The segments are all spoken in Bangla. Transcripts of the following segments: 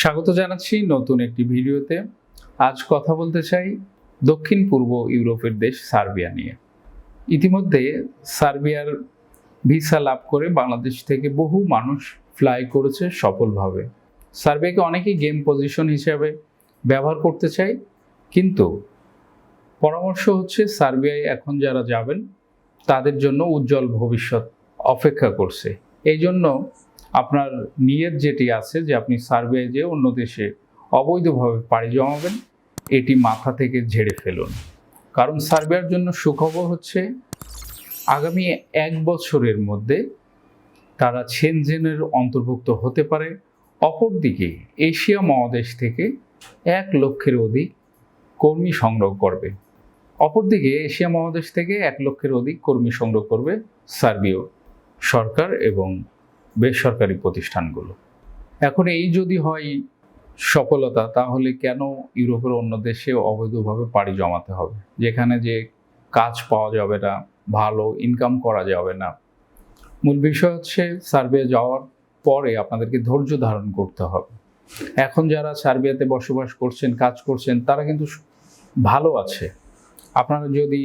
স্বাগত জানাচ্ছি নতুন একটি ভিডিওতে। আজ কথা বলতে চাই দক্ষিণ পূর্ব ইউরোপের দেশ সার্বিয়া নিয়ে। ইতিমধ্যে সার্বিয়ার ভিসা লাভ করে বাংলাদেশ থেকে বহু মানুষ ফ্লাই করেছে সফলভাবে। সার্বিয়াকে অনেকেই গেম পজিশন হিসাবে ব্যবহার করতে চাই কিন্তু পরামর্শ হচ্ছে সার্বিয়ায় এখন যারা যাবেন, তাদের জন্য উজ্জ্বল ভবিষ্যৎ অপেক্ষা করছে। এই জন্য আপনার নিয়ত যেটি আছে যে আপনি সার্ভে যে অন্য দেশে অবৈধভাবে পাড়ি জমাবেন, এটি মাথা থেকে ঝেড়ে ফেলুন। কারণ সার্বিয়ার জন্য সুখবর হচ্ছে, আগামী এক বছরের মধ্যে তারা ছেনজেনের অন্তর্ভুক্ত হতে পারে। অপরদিকে, এশিয়া মহাদেশ থেকে এক লক্ষের অধিক কর্মী সংগ্রহ করবে। অপরদিকে, এশিয়া মহাদেশ থেকে এক লক্ষের অধিক কর্মী সংগ্রহ করবে সার্বীয় সরকার এবং বেসরকারি প্রতিষ্ঠানগুলো। এখন এই যদি হয় সফলতা, তাহলে কেন ইউরোপের অন্য দেশে অবৈধভাবে পাড়ি জমাতে হবে? যেখানে যে কাজ পাওয়া যাবে না, ভালো ইনকাম করা যাবে না। মূল বিষয় হচ্ছে সার্বিয়া যাওয়ার পরে আপনাদেরকে ধৈর্য ধারণ করতে হবে। এখন যারা সার্বিয়াতে বসবাস করছেন, কাজ করছেন, তারা কিন্তু ভালো আছে। আপনারা যদি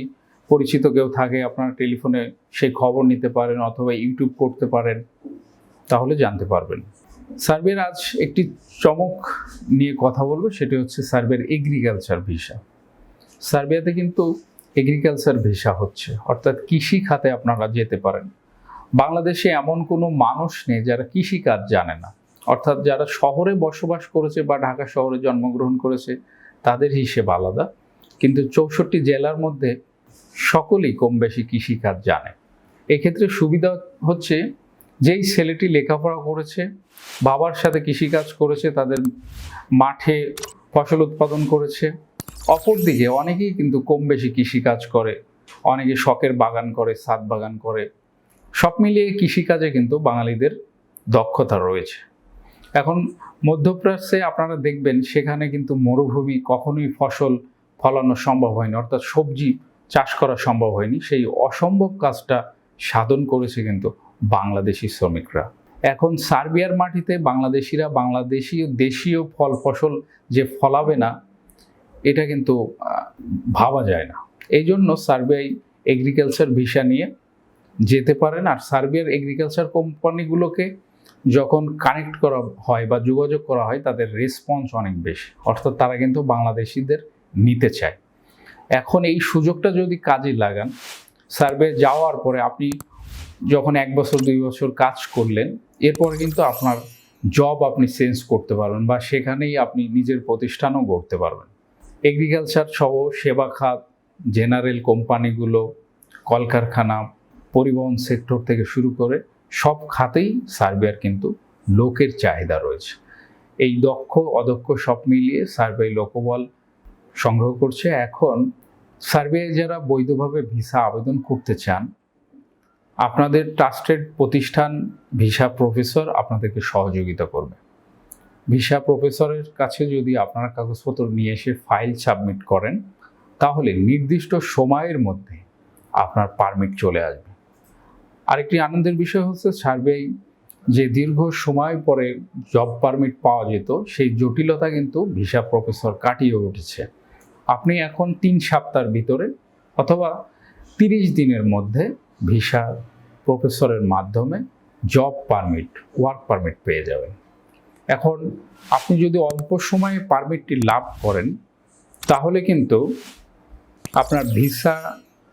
পরিচিত কেউ থাকে, আপনারা টেলিফোনে সেই খবর নিতে পারেন অথবা ইউটিউব করতে পারেন। তাহলে জানতে পারবেন। সার্বিয়ার আজ একটি চমক নিয়ে কথা বলব, সেটি হচ্ছে সার্বিয়ার এগ্রিকালচার ভিসা সার্বিয়াতে কিন্তু এগ্রিকালচার ভিসা হচ্ছে, অর্থাৎ কৃষি খাতে আপনারা যেতে পারেন। বাংলাদেশে এমন কোনো মানুষ নেই যারা কৃষিকাজ জানে না। অর্থাৎ যারা শহরে বসবাস করেছে বা ঢাকা শহরে জন্মগ্রহণ করেছে, তাদের হিসেব আলাদা। কিন্তু চৌষট্টি জেলার মধ্যে সকলেই কম বেশি কৃষিকাজ জানে। এক্ষেত্রে সুবিধা হচ্ছে যেই ছেলেটি লেখাপড়া করেছে, বাবার সাথে কৃষিকাজ করেছে, তাদের মাঠে ফসল উৎপাদন করেছে, অপরদিকে অনেকেই কিন্তু কম বেশি কৃষিকাজ করে, অনেকে শখের বাগান করে ছাদ বাগান করে। সব মিলিয়ে কৃষিকাজে কিন্তু বাঙালিদের দক্ষতা রয়েছে। এখন মধ্যপ্রাচ্যে আপনারা দেখবেন সেখানে কিন্তু মরুভূমি কখনোই ফসল ফলানো সম্ভব হয়নি, অর্থাৎ সবজি চাষ করা সম্ভব হয়নি। সেই অসম্ভব কাজটা সাধন করেছে কিন্তু বাংলাদেশি শ্রমিকরা। এখন সার্বিয়ার মাটিতে বাংলাদেশিরা বাংলাদেশীয় দেশীয় ফল ফসল যে ফলাবে না, এটা কিন্তু ভাবা যায় না। এই জন্য সার্বিয়ায় এগ্রিকালচার ভিসা নিয়ে যেতে পারেন আর সার্বিয়ার এগ্রিকালচার কোম্পানিগুলোকে যখন কানেক্ট করা হয় বা যোগাযোগ করা হয়, তাদের রেসপন্স অনেক বেশি। অর্থাৎ তারা কিন্তু বাংলাদেশিদের নিতে চায়। এখন এই সুযোগটা যদি কাজে লাগান সার্ভে যাওয়ার পরে আপনি যখন এক বছর, দুই বছর কাজ করলেন, এরপরে কিন্তু আপনার জব আপনি চেঞ্জ করতে পারবেন বা সেখানেই আপনি নিজের প্রতিষ্ঠানও গড়তে পারবেন। এগ্রিকালচার সহ সেবা খাত জেনারেল কোম্পানিগুলো কলকারখানা, পরিবহন সেক্টর থেকে শুরু করে সব খাতেই সার্বিয়ার কিন্তু লোকের চাহিদা রয়েছে। এই দক্ষ, অদক্ষ সব মিলিয়ে সার্ভে লোকবল সংগ্রহ করছে। এখন সার্ভে যারা বৈধভাবে ভিসা আবেদন করতে চান আপনাদের ট্রাস্টেড প্রতিষ্ঠান ভিসা প্রফেসর আপনাদেরকে সহযোগিতা করবে। ভিসা প্রফেসরের কাছে যদি আপনারা কাগজপত্র নিয়ে এসে ফাইল সাবমিট করেন, তাহলে নির্দিষ্ট সময়ের মধ্যে আপনার পারমিট চলে আসবে। আরেকটি আনন্দের বিষয় হচ্ছে সার্ভেই যে দীর্ঘ সময় পরে জব পারমিট পাওয়া যেত, সেই জটিলতা কিন্তু ভিসা প্রফেসর কাটিয়ে উঠেছে। আপনি এখন তিন সপ্তাহের ভিতরে অথবা তিরিশ দিনের মধ্যে ভিসা প্রফেসরের মাধ্যমে জব পারমিট ওয়ার্ক পারমিট পেয়ে যাবেন। এখন আপনি যদি অল্প সময়ে পারমিটটি লাভ করেন, তাহলে কিন্তু আপনার ভিসা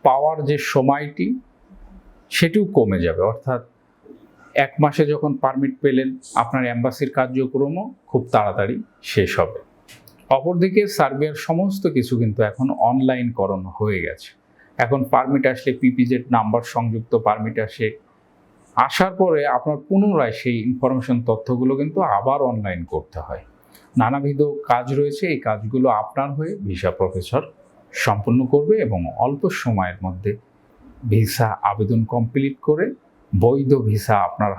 পাওয়ার যে সময়টি, সেটিও কমে যাবে। অর্থাৎ এক মাসে যখন পারমিট পেলেন, আপনার অ্যাম্বাসির কার্যক্রমও খুব তাড়াতাড়ি শেষ হবে। অপরদিকে সার্বিয়ার সমস্ত কিছু কিন্তু এখন অনলাইনকরণ হয়ে গেছে। এখন পারমিট আসলে পিপিজেড নাম্বার সংযুক্ত পারমিট আসে। আসার পরে আপনার পুনরায় সেই ইনফরমেশন তথ্যগুলো কিন্তু আবার অনলাইন করতে হয়। নানাবিধ কাজ রয়েছে, এই কাজগুলো আপনার হয়ে ভিসা প্রফেসর সম্পূর্ণ করবে এবং অল্প সময়ের মধ্যে ভিসা আবেদন কমপ্লিট করে বৈধ ভিসা আপনার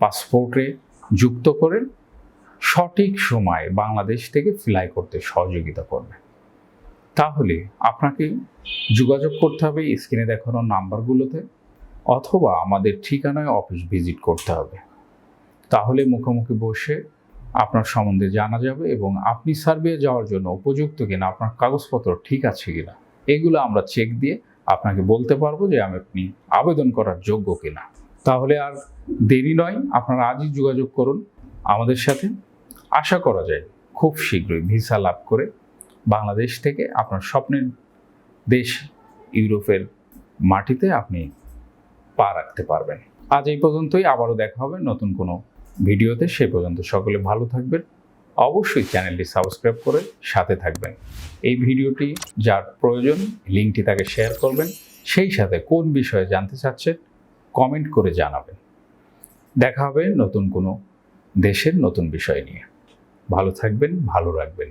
পাসপোর্টে যুক্ত করে সঠিক সময়ে বাংলাদেশ থেকে ফ্লাই করতে সহযোগিতা করবে। তাহলে আপনাকে যোগাযোগ করতে হবে স্ক্রিনে দেখানো নাম্বারগুলোতে অথবা আমাদের ঠিকানায় অফিস ভিজিট করতে হবে। তাহলে মুখোমুখি বসে আপনার সম্বন্ধে জানা যাবে এবং আপনি সার্ভে যাওয়ার জন্য উপযুক্ত কিনা, আপনার কাগজপত্র ঠিক আছে কিনা, এগুলো আমরা চেক দিয়ে আপনাকে বলতে পারব যে আমি আপনি আবেদন করার যোগ্য কিনা। তাহলে আর দেরি নয়, আপনারা আজই যোগাযোগ করুন আমাদের সাথে। আশা করা যায় খুব শীঘ্রই ভিসা লাভ করে বাংলাদেশ থেকে আপনার স্বপ্নের দেশ ইউরোপের মাটিতে আপনি পা রাখতে পারবেন। আজ এই পর্যন্তই, আবারও দেখা হবে নতুন কোনো ভিডিওতে। সে পর্যন্ত সকলে ভালো থাকবেন। অবশ্যই চ্যানেলটি সাবস্ক্রাইব করে সাথে থাকবেন। এই ভিডিওটি যার প্রয়োজন, লিঙ্কটি তাকে শেয়ার করবেন। সেই সাথে কোন বিষয়ে জানতে চাচ্ছেন, কমেন্ট করে জানাবেন। দেখা হবে নতুন কোনো দেশের নতুন বিষয় নিয়ে। ভালো থাকবেন, ভালো রাখবেন।